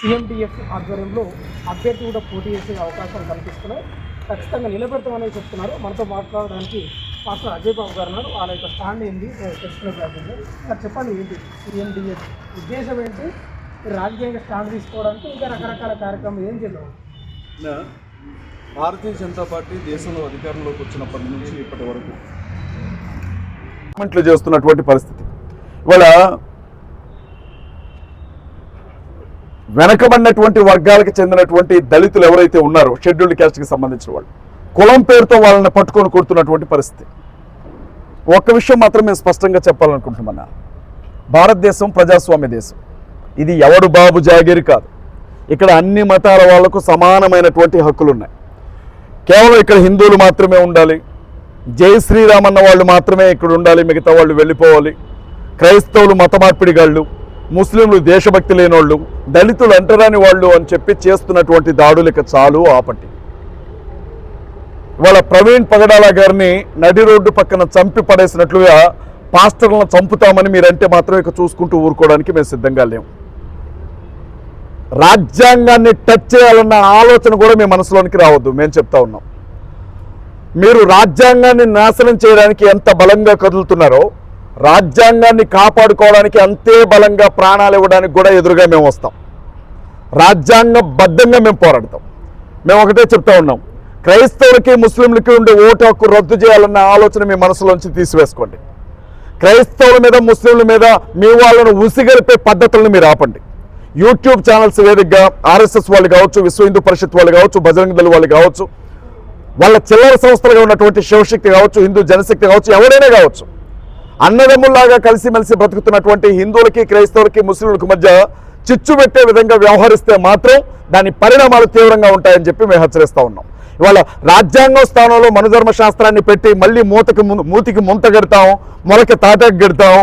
CMDF ఆధ్వర్యంలో అభ్యర్థి కూడా పోటీ చేసే అవకాశాలు కనిపిస్తున్నాయి ఖచ్చితంగా నిలబెడతామని చెప్తున్నారు. మనతో మాట్లాడడానికి మాస్టర్ అజయ్ బాబు గారు ఉన్నారు. వాళ్ళ యొక్క స్టాండ్ ఏంది తెలుసుకునే ప్రయత్నం సార్ చెప్పండి ఏంటి సిఎండిఎఫ్ ఉద్దేశం ఏంటి? మీరు రాజకీయంగా స్టాండ్ తీసుకోవడానికి ఇంకా రకరకాల కార్యక్రమాలు ఏం చేద్దాం? నా భారతీయ జనతా పార్టీ దేశంలో అధికారంలోకి వచ్చినప్పటి నుంచి ఇప్పటి వరకు. చేస్తున్నటువంటి పరిస్థితి. ఇవాళ వెనకబడినటువంటి వర్గాలకు చెందినటువంటి దళితులు ఎవరైతే ఉన్నారో షెడ్యూల్డ్ క్యాస్ట్కి సంబంధించిన వాళ్ళు కులం పేరుతో వాళ్ళని పట్టుకొని కొడుతున్నటువంటి పరిస్థితి. ఒక్క విషయం మాత్రం మేము స్పష్టంగా చెప్పాలనుకుంటున్నామన్నా. భారతదేశం ప్రజాస్వామ్య దేశం. ఇది ఎవడు బాబు జాగీరు కాదు. ఇక్కడ అన్ని మతాల వాళ్ళకు సమానమైనటువంటి హక్కులు ఉన్నాయి కేవలం ఇక్కడ హిందువులు మాత్రమే ఉండాలి. జై శ్రీరామ్ అన్న వాళ్ళు మాత్రమే ఇక్కడ ఉండాలి. మిగతా వాళ్ళు వెళ్ళిపోవాలి. క్రైస్తవులు మత మార్పిడిగాళ్ళు ముస్లింలు దేశభక్తి లేనోళ్ళు దళితులు అంటరాని వాళ్ళు అని చెప్పి చేస్తున్నటువంటి దాడులకు చాలు ఆపండి. వాళ్ళ ప్రవీణ్ పగడాల గారిని నడి రోడ్డు పక్కన చంపి పడేసినట్లుగా పాస్టర్లను చంపుతామని మీరంటే మాత్రం ఇక చూసుకుంటూ ఊరుకోవడానికి మేము సిద్ధంగా లేము రాజ్యాంగాన్ని టచ్ చేయాలన్న ఆలోచన కూడా మీ మనసులోనికి రావద్దు మేము చెప్తా ఉన్నాం. మీరు రాజ్యాంగాన్ని నాశనం చేయడానికి ఎంత బలంగా కదులుతున్నారో రాజ్యాంగాన్ని కాపాడుకోవడానికి అంతే బలంగా ప్రాణాలు ఇవ్వడానికి కూడా ఎదురుగా మేము వస్తాం. రాజ్యాంగబద్ధంగా మేము పోరాడతాం. మేము ఒకటే చెప్తా ఉన్నాం. క్రైస్తవులకి ముస్లింలకి ఉండే ఓటు హక్కు రద్దు చేయాలన్న ఆలోచన మీ మనసులోంచి తీసివేసుకోండి. క్రైస్తవుల మీద ముస్లింల మీద మీ వాళ్ళను ఉసిగలిపే పద్ధతులను మీరు ఆపండి. యూట్యూబ్ ఛానల్స్ వేదికగా ఆర్ఎస్ఎస్ వాళ్ళు కావచ్చు విశ్వ హిందూ పరిషత్ వాళ్ళు కావచ్చు బజరంగ దళ వాళ్ళు కావచ్చు వాళ్ళ చిల్లర సంస్థలుగా ఉన్నటువంటి శివశక్తి కావచ్చు హిందూ జనశక్తి కావచ్చు ఎవరైనా కావచ్చు అన్నదమ్ముల్లాగా కలిసిమెలిసి బ్రతుకుతున్నటువంటి హిందువులకి క్రైస్తవులకి ముస్లింలకు మధ్య చిచ్చు పెట్టే విధంగా వ్యవహరిస్తే మాత్రం దాని పరిణామాలు తీవ్రంగా ఉంటాయని చెప్పి మేము హెచ్చరిస్తూ ఉన్నాం. ఇవాళ రాజ్యాంగం స్థానంలో మనుధర్మ శాస్త్రాన్ని పెట్టి మళ్ళీ మూతకి మూతికి ముంత గెడతాం మొలకి తాటకు గెడతాం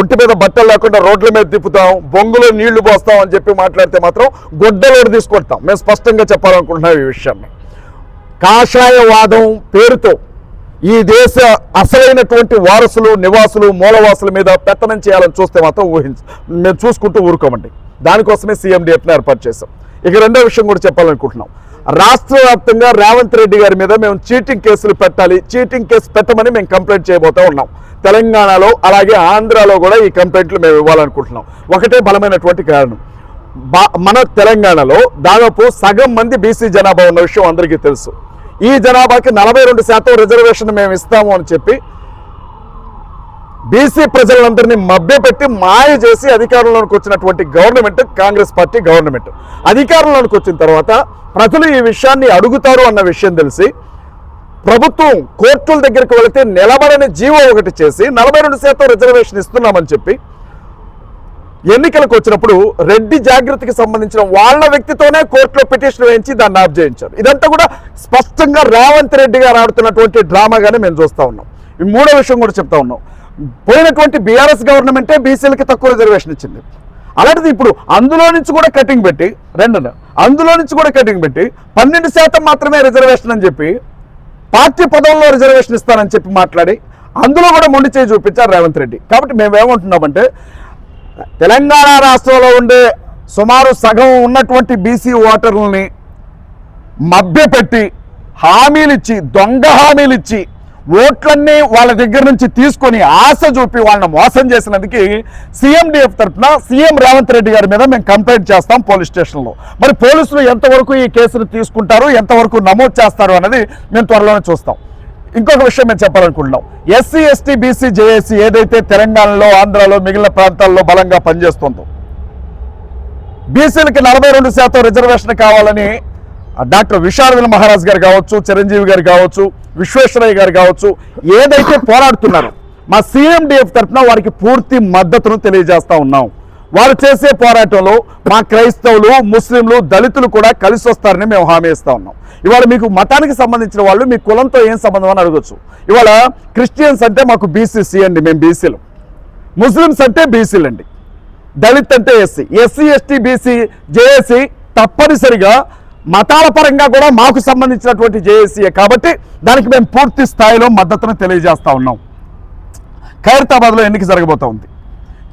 ఒంటి మీద బట్టలు లేకుండా రోడ్ల మీద తిప్పుతాం బొంగులో నీళ్ళు పోస్తాం అని చెప్పి మాట్లాడితే మాత్రం గుడ్డలోడు తీసుకొడతాం మేము స్పష్టంగా చెప్పాలనుకుంటున్నాం ఈ విషయాన్ని. కాషాయవాదం పేరుతో ఈ దేశ అసలైనటువంటి వారసులు నివాసులు మూలవాసుల మీద పెత్తనం చేయాలని చూస్తే మాత్రం ఊహించ మేము చూసుకుంటూ ఊరుకోమండి. దానికోసమే సీఎండిఎఫ్ని ఏర్పాటు చేశాం. ఇక రెండో విషయం కూడా చెప్పాలనుకుంటున్నాం. రాష్ట్ర వ్యాప్తంగా రేవంత్ రెడ్డి గారి మీద మేము చీటింగ్ కేసులు పెట్టాలి చీటింగ్ కేసు పెట్టమని మేము కంప్లైంట్ చేయబోతూ ఉన్నాం. తెలంగాణలో అలాగే ఆంధ్రాలో కూడా ఈ కంప్లైంట్లు మేము ఇవ్వాలనుకుంటున్నాం. ఒకటే బలమైనటువంటి కారణం. మన తెలంగాణలో దాదాపు సగం మంది బీసీ జనాభా ఉన్న విషయం అందరికీ తెలుసు. ఈ జనాభాకి నలభై రెండు శాతం రిజర్వేషన్ మేము ఇస్తాము అని చెప్పి బీసీ ప్రజలందరినీ మభ్యపెట్టి మాయ చేసి అధికారంలోకి వచ్చినటువంటి గవర్నమెంట్ కాంగ్రెస్ పార్టీ గవర్నమెంట్. అధికారంలోకి వచ్చిన తర్వాత ప్రజలు ఈ విషయాన్ని అడుగుతారు అన్న విషయం తెలిసి ప్రభుత్వం కోర్టుల దగ్గరికి వెళితే నిలబడని జీవో ఒకటి చేసి నలభై రెండు శాతం రిజర్వేషన్ ఇస్తున్నామని చెప్పి ఎన్నికలకు వచ్చినప్పుడు రెడ్డి జాగ్రత్తకి సంబంధించిన వాళ్ళ వ్యక్తితోనే కోర్టులో పిటిషన్ వేయించి దాన్ని ఆఫ్ చేయించారు. ఇదంతా కూడా స్పష్టంగా రేవంత్ రెడ్డి గారు ఆడుతున్నటువంటి డ్రామాగానే మేము చూస్తా ఉన్నాం. ఈ మూడో విషయం కూడా చెప్తా ఉన్నాం. పోయినటువంటి బీఆర్ఎస్ గవర్నమెంటే బీసీలకి తక్కువ రిజర్వేషన్ ఇచ్చింది. అలాంటిది ఇప్పుడు అందులో నుంచి కూడా కటింగ్ పెట్టి రెండు అందులో నుంచి కూడా కటింగ్ పెట్టి పన్నెండు శాతం మాత్రమే రిజర్వేషన్ అని చెప్పి పార్టీ పదంలో రిజర్వేషన్ ఇస్తానని చెప్పి మాట్లాడి అందులో కూడా మొండి చేయి చూపించారు రేవంత్ రెడ్డి. కాబట్టి మేము ఏమంటున్నామంటే తెలంగాణ రాష్ట్రంలో ఉండే సుమారు సగం ఉన్నటువంటి బీసీ ఓటర్లని మభ్యపెట్టి హామీలు ఇచ్చి దొంగ హామీలు ఇచ్చి ఓట్లన్నీ వాళ్ళ దగ్గర నుంచి తీసుకొని ఆశ చూపి వాళ్ళని మోసం చేసినందుకు సీఎండిఎఫ్ తరఫున సీఎం రేవంత్ రెడ్డి గారి మీద మేము కంప్లైంట్ చేస్తాం పోలీస్ స్టేషన్లో. మరి పోలీసులు ఎంతవరకు ఈ కేసును తీసుకుంటారు ఎంతవరకు నమోదు చేస్తారు అనేది మేము త్వరలోనే చూస్తాం. ఇంకొక విషయం మేము చెప్పాలనుకుంటున్నాం. ఎస్సీ ఎస్టీ బీసీ జేఏసీ ఏదైతే తెలంగాణలో ఆంధ్రాలో మిగిలిన ప్రాంతాల్లో బలంగా పనిచేస్తుందో బీసీలకి నలభై రెండు శాతం రిజర్వేషన్ కావాలని డాక్టర్ విశారవిల మహారాజ్ గారు కావచ్చు చిరంజీవి గారు కావచ్చు విశ్వేశ్వరయ్య గారు కావచ్చు ఏదైతే పోరాడుతున్నారో మా సీఎండిఎఫ్ తరఫున వారికి పూర్తి మద్దతును తెలియజేస్తా ఉన్నాం. వారు చేసే పోరాటంలో మా క్రైస్తవులు ముస్లింలు దళితులు కూడా కలిసి వస్తారని మేము హామీ ఇస్తా ఉన్నాం. ఇవాళ మీకు మతానికి సంబంధించిన వాళ్ళు మీ కులంతో ఏం సంబంధం అని అడగచ్చు. ఇవాళ క్రిస్టియన్స్ అంటే మాకు బీసీసీ అండి మేము బీసీలు ముస్లిమ్స్ అంటే బీసీలు అండి దళిత్ అంటే SC SC ST BC JAC తప్పనిసరిగా మతాల పరంగా కూడా మాకు సంబంధించినటువంటి జేఏసీఏ కాబట్టి దానికి మేము పూర్తి స్థాయిలో మద్దతును తెలియజేస్తా ఉన్నాం. ఖైరతాబాద్లో ఎన్నిక జరగబోతోంది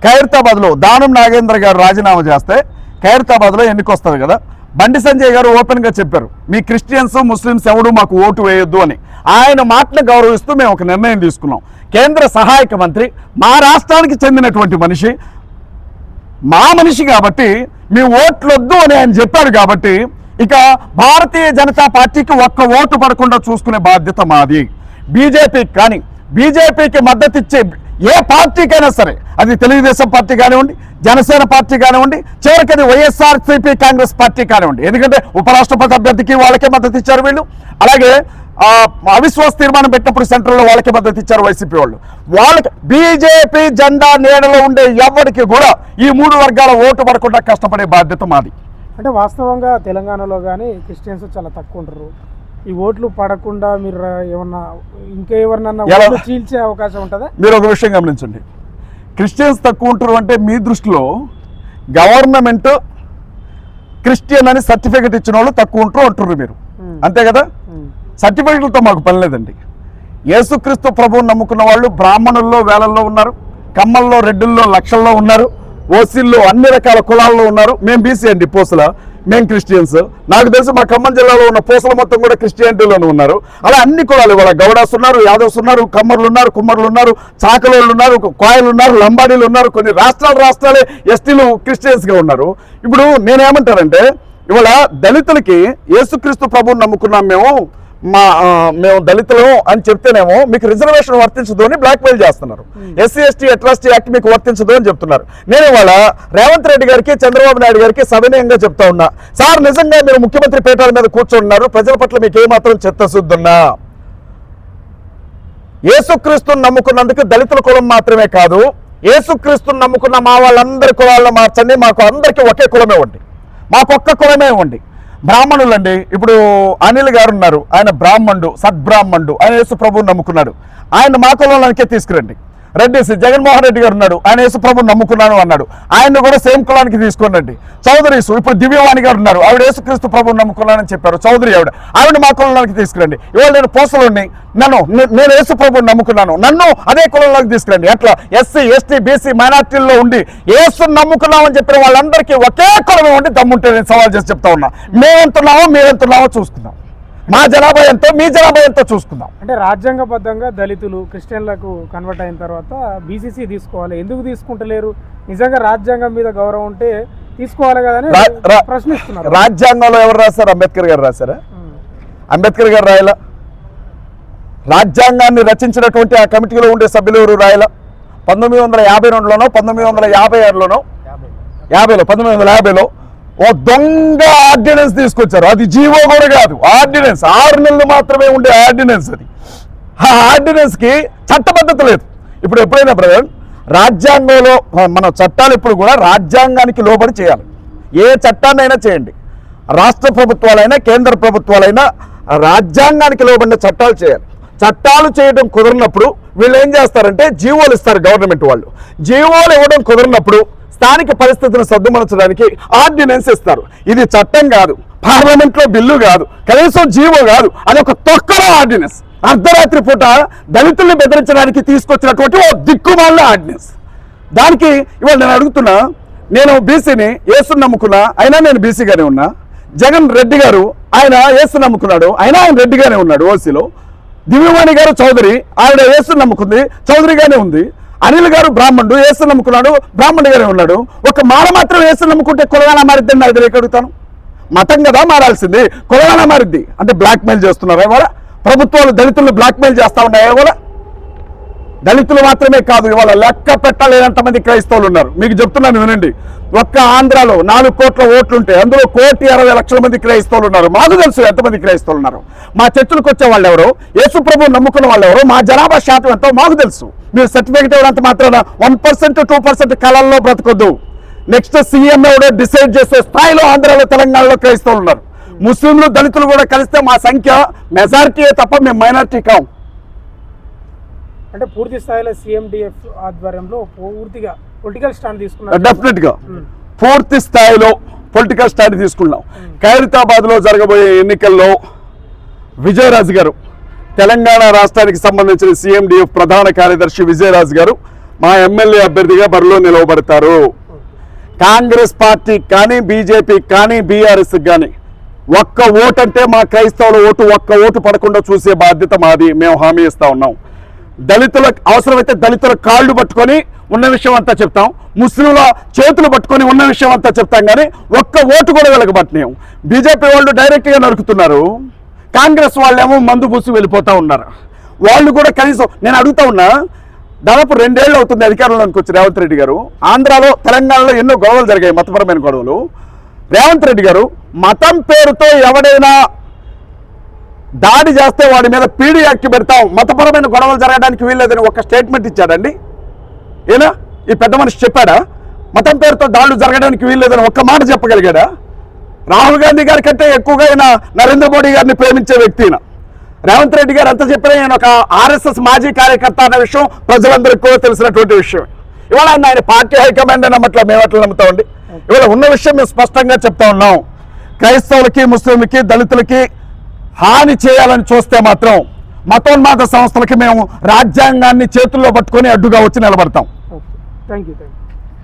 ఖైరతాబాద్లో దానం నాగేంద్ర గారు రాజీనామా చేస్తే ఖైరతాబాద్లో ఎన్నికొస్తుంది కదా? బండి సంజయ్ గారు ఓపెన్గా చెప్పారు మీ క్రిస్టియన్స్ ముస్లిమ్స్ ఎవడు మాకు ఓటు వేయొద్దు అని. ఆయన మాటను గౌరవిస్తూ మేము ఒక నిర్ణయం తీసుకున్నాం. కేంద్ర సహాయక మంత్రి మా రాష్ట్రానికి చెందినటువంటి మనిషి మా మనిషి కాబట్టి మీ ఓట్లొద్దు అని ఆయన చెప్పారు కాబట్టి ఇక భారతీయ జనతా పార్టీకి ఒక్క ఓటు పడకుండా చూసుకునే బాధ్యత మాది. బీజేపీకి కానీ బీజేపీకి మద్దతు ఇచ్చే ఏ పార్టీకైనా సరే అది తెలుగుదేశం పార్టీ కానివ్వండి జనసేన పార్టీ కానివ్వండి చివరికి అది వైఎస్ఆర్సీపీ కాంగ్రెస్ పార్టీ కానివ్వండి. ఎందుకంటే ఉపరాష్ట్రపతి అభ్యర్థికి వాళ్ళకే మద్దతు ఇచ్చారు వీళ్ళు. అలాగే అవిశ్వాస తీర్మానం పెట్టినప్పుడు సెంట్రల్లో వాళ్ళకి మద్దతు ఇచ్చారు వైసీపీ వాళ్ళు. వాళ్ళకి బీజేపీ జెండా నీడలో ఉండే ఎవరికి కూడా ఈ మూడు వర్గాల ఓటు పడకుండా కష్టపడే బాధ్యత మాది. అంటే వాస్తవంగా తెలంగాణలో కానీ క్రిస్టియన్స్ చాలా తక్కువ ఉంటారు. ఈ ఓట్లు పడకుండా మీరు ఏమన్నా ఇంకా ఎవరినన్నా చీల్చే అవకాశం ఉంటుందా? మీరు ఒక విషయం గమనించండి. క్రిస్టియన్స్ తక్కువ ఉంటారు అంటే మీ దృష్టిలో గవర్నమెంట్ క్రిస్టియన్ అని సర్టిఫికెట్ ఇచ్చిన వాళ్ళు తక్కువ ఉంటారు అంటున్నారు మీరు. అంతే కదా. సర్టిఫికెట్లతో మాకు పని లేదండి. యేసుక్రీస్తు ప్రభువుని నమ్ముకున్న వాళ్ళు బ్రాహ్మణుల్లో వేలల్లో ఉన్నారు. కమ్మల్లో రెడ్డుల్లో లక్షల్లో ఉన్నారు. ఓసీల్లో అన్ని రకాల కులాల్లో ఉన్నారు. మేము బీసీ అండి పూసల. మేము క్రిస్టియన్స్ నాకు తెలిసి మా ఖమ్మం జిల్లాలో ఉన్న పూసల మొత్తం కూడా క్రిస్టియానిటీలోనే ఉన్నారు. అలా అన్ని కులాలు ఇవాళ గౌడాస్ ఉన్నారు యాదవ్స్ ఉన్నారు కమ్మర్లు ఉన్నారు కుమ్మర్లు ఉన్నారు చాకలోళ్ళు ఉన్నారు కోయలు ఉన్నారు లంబాడీలు ఉన్నారు కొన్ని రాష్ట్రాలు రాష్ట్రాలే ఎస్టీలు క్రిస్టియన్స్గా ఉన్నారు. ఇప్పుడు నేనేమంటానంటే ఇవాళ దళితులకి యేసుక్రీస్తు ప్రభువుని నమ్ముకున్నాం మేము. మా మేము దళితులు అని చెప్తేనేమో మీకు రిజర్వేషన్ వర్తించదు అని బ్లాక్మెయిల్ చేస్తున్నారు ఎస్సీ ఎస్టీ అట్రాసిటీ యాక్ట్ మీకు వర్తించదు అని చెప్తున్నారు. నేను ఇవాళ రేవంత్ రెడ్డి గారికి చంద్రబాబు నాయుడు గారికి సవినయంగా చెప్తా ఉన్నా. సార్ నిజంగా మీరు ముఖ్యమంత్రి పీఠాల మీద కూర్చున్నారు ప్రజల పట్ల మీకు ఏమాత్రం చిత్తశుద్ధున్నా యేసుక్రీస్తుని నమ్ముకున్నందుకు దళితుల కులం మాత్రమే కాదు యేసుక్రీస్తుని నమ్ముకున్న మా వాళ్ళందరి కులాలను మార్చండి. మాకు అందరికీ ఒకే కులమే ఉండి. మాకు ఒక్క కులమే ఉండి. బ్రాహ్మణులు అండి ఇప్పుడు అనిల్ గారు ఉన్నారు. ఆయన బ్రాహ్మణుడు సద్బ్రాహ్మణుడు. ఆయన యేసు ప్రభువుని నమ్ముకున్నాడు. ఆయన మా కులంలోనికే తీసుకురండి. రెడ్డి జగన్మోహన్ రెడ్డి గారు ఉన్నాడు. ఆయన యేసు నమ్ముకున్నాను అన్నాడు. ఆయన్ని కూడా సేమ్ కులానికి తీసుకోనండి చౌదరీస్ ఇప్పుడు దివ్యవాణి గారు ఉన్నారు. ఆవిడ యేసుక్రీస్తు ప్రభుని నమ్ముకున్నానని చెప్పారు. చౌదరి ఆవిడ. ఆవిడ మా కులంలోకి తీసుకురండి. ఇవాళ నేను పూసలుని నన్ను నేను యేసుప్రభుని నమ్ముకున్నాను. నన్ను అదే కులంలోకి తీసుకురండి. అట్లా ఎస్సీ ఎస్టీ బీసీ మైనార్టీల్లో ఉండి యేసు నమ్ముకున్నామని చెప్పిన వాళ్ళందరికీ ఒకే కులమే ఉండి దమ్ముంటే నేను సవాల్ చేసి చెప్తా ఉన్నా. మేమెంతున్నామో మీరెంతున్నామో చూసుకుందాం. మా జనాభా ఎంతో మీ జనాభా ఎంతో చూసుకుందాం. అంటే రాజ్యాంగబద్ధంగా దళితులు క్రిస్టియన్లకు కన్వర్ట్ అయిన తర్వాత బీసీసీ తీసుకోవాలి. ఎందుకు తీసుకుంటలేరు? నిజంగా రాజ్యాంగం మీద గౌరవం ఉంటే తీసుకోవాలి కదా ప్రశ్నిస్తున్నారు. రాజ్యాంగంలో ఎవరు రాశారు? అంబేద్కర్ గారు రాశారా. అంబేద్కర్ గారు రాయలా? రాజ్యాంగాన్ని రచించినటువంటి ఆ కమిటీలో ఉండే సభ్యులు ఎవరు రాయలా? పంతొమ్మిది వందల యాభై రెండులోనో పంతొమ్మిది వందల యాభై ఆరులోనో? యాభైలో పంతొమ్మిది వందల యాభైలో ఓ దొంగ ఆర్డినెన్స్ తీసుకొచ్చారు. అది జీవో కూడా కాదు. ఆర్డినెన్స్. ఆరు నెలలు మాత్రమే ఉండే ఆర్డినెన్స్ అది. ఆ ఆర్డినెన్స్కి చట్టబద్ధత లేదు. ఇప్పుడు ఎప్పుడైనా బ్రదర్ రాజ్యాంగంలో మన చట్టాలు ఇప్పుడు కూడా రాజ్యాంగానికి లోబడి చేయాలి. ఏ చట్టాన్నైనా చేయండి. రాష్ట్ర ప్రభుత్వాలైనా కేంద్ర ప్రభుత్వాలైనా రాజ్యాంగానికి లోబడిన చట్టాలు చేయాలి. చట్టాలు చేయడం కుదరినప్పుడు వీళ్ళు ఏం చేస్తారంటే జీవోలు ఇస్తారు గవర్నమెంట్ వాళ్ళు. జీవోలు ఇవ్వడం కుదరినప్పుడు స్థానిక పరిస్థితులను సర్దుమరచడానికి ఆర్డినెన్స్ ఇస్తారు. ఇది చట్టం కాదు పార్లమెంట్లో బిల్లు కాదు కనీసం జీవో కాదు అది ఒక తొక్కల ఆర్డినెన్స్. అర్ధరాత్రి పూట దళితుల్ని బెదిరించడానికి తీసుకొచ్చినటువంటి ఓ దిక్కుమాల ఆర్డినెన్స్. దానికి ఇవాళ నేను అడుగుతున్నా నేను బీసీని ఏసుని నమ్ముకున్నా అయినా నేను బీసీగానే ఉన్నా. జగన్ రెడ్డి గారు ఆయన ఏసు నమ్ముకున్నాడు అయినా ఆయన రెడ్డిగానే ఉన్నాడు ఓసీలో. దివ్యవాణి గారు చౌదరి ఆవిడ ఏసుని నమ్ముకుంది చౌదరిగానే ఉంది. అనిల్ గారు బ్రాహ్మణుడు ఏసు నమ్ముకున్నాడు బ్రాహ్మణుడిగానే ఉన్నాడు. ఒక మాల మాత్రం ఏసు నమ్ముకుంటే కులగాన మారిద్దని నాకు తెలియక అడుగుతాను. మతం కదా మారాల్సింది కులగాన మారిద్ది. అంటే బ్లాక్మెయిల్ చేస్తున్నారా ఇవాళ? ప్రభుత్వాలు దళితులను బ్లాక్మెయిల్ చేస్తా ఉన్నాయా కూడా దళితులు మాత్రమే కాదు ఇవాళ లెక్క పెట్టలేనంత మంది క్రైస్తవులు ఉన్నారు. మీకు చెప్తున్నాను వినండి. ఒక్క ఆంధ్రాలో నాలుగు కోట్ల ఓట్లు ఉంటే అందులో కోటి అరవై లక్షల మంది క్రైస్తవులు ఉన్నారు. మాకు తెలుసు ఎంతమంది క్రైస్తవులు ఉన్నారు. మా చర్చలకు వచ్చే వాళ్ళు ఎవరు యేసు ప్రభు నమ్ముకున్న వాళ్ళు ఎవరు మా జనాభా శాతం ఎంతో మాకు తెలుసు. మీరు సర్టిఫికేట్ ఇవ్వడంత మాత్రాన వన్ పర్సెంట్ టూ పర్సెంట్ కళల్లో బ్రతకొద్దు. నెక్స్ట్ సీఎం ఎవడో డిసైడ్ చేసే స్థాయిలో ఆంధ్రాలో తెలంగాణలో క్రైస్తవులు ఉన్నారు. ముస్లింలు దళితులు కూడా కలిస్తే మా సంఖ్య మెజారిటీయే తప్ప మేము మైనారిటీ కాం. అంటే పూర్తి స్థాయిలో సీఎండిఎఫ్ ఆధ్వర్యంలో పూర్తిగా పొలిటికల్ స్టాండ్ తీసుకున్నారు. డెఫినెట్గా. పూర్తి స్థాయిలో పొలిటికల్ స్టాండ్ తీసుకున్నాం. ఖైరతాబాద్లో జరగబోయే ఎన్నికల్లో విజయరాజు గారు తెలంగాణ రాష్ట్రానికి సంబంధించిన సీఎండిఎఫ్ ప్రధాన కార్యదర్శి విజయరాజు గారు మా ఎమ్మెల్యే అభ్యర్థిగా బరిలో నిలవబడతారు. కాంగ్రెస్ పార్టీ కానీ బీజేపీ కానీ బీఆర్ఎస్ కానీ ఒక్క ఓటు అంటే మా క్రైస్తవుల ఓటు ఒక్క ఓటు పడకుండా చూసే బాధ్యత మాది. మేము హామీ ఇస్తా ఉన్నాం. దళితుల అవసరమైతే దళితుల కాళ్ళు పట్టుకొని ఉన్న విషయం అంతా చెప్తాం. ముస్లింల చేతులు పట్టుకొని ఉన్న విషయం అంతా చెప్తాం కానీ ఒక్క ఓటు కూడా వీళ్ళకి బీజేపీ వాళ్ళు డైరెక్ట్గా నరుకుతున్నారు. కాంగ్రెస్ వాళ్ళేమో మందు పూసి వెళ్ళిపోతా ఉన్నారు. వాళ్ళు కూడా కనీసం నేను అడుగుతా ఉన్నా దాదాపు రెండేళ్ళు అవుతుంది అధికారంలోకి వచ్చి రేవంత్ రెడ్డి గారు. ఆంధ్రాలో తెలంగాణలో ఎన్నో గొడవలు జరిగాయి మతపరమైన గొడవలు. రేవంత్ రెడ్డి గారు మతం పేరుతో ఎవడైనా దాడి చేస్తే వాడి మీద పీడి యాక్ట్ పెడతాం. మతపరమైన గొడవలు జరగడానికి వీల్లేదని ఒక స్టేట్మెంట్ ఇచ్చాడండి. ఏనా? ఈ పెద్ద మనిషి చెప్పాడా? మతం పేరుతో దాడులు జరగడానికి వీల్లేదని ఒక్క మాట చెప్పగలిగాడా? రాహుల్ గాంధీ గారి కంటే ఎక్కువగా ఆయన నరేంద్ర మోడీ గారిని ప్రేమించే వ్యక్తి ఈయన. రేవంత్ రెడ్డి గారు ఎంత చెప్పినా ఆయన ఒక ఆర్ఎస్ఎస్ మాజీ కార్యకర్త అన్న విషయం ప్రజలందరికీ కూడా తెలిసినటువంటి విషయం. ఇవాళ ఆయన పార్టీ హైకమాండ్ నమ్మట్ల మేము అట్లా నమ్ముతామండి ఇవాళ ఉన్న విషయం మేము స్పష్టంగా చెప్తా ఉన్నాం. క్రైస్తవులకి ముస్లింలకి దళితులకి హాని చేయాలని చూస్తే మాత్రం మతోన్మాద సంస్థలకి మేము రాజ్యాంగాన్ని చేతుల్లో పట్టుకొని అడ్డుగా వచ్చి నిలబడతాం. Thank you thank you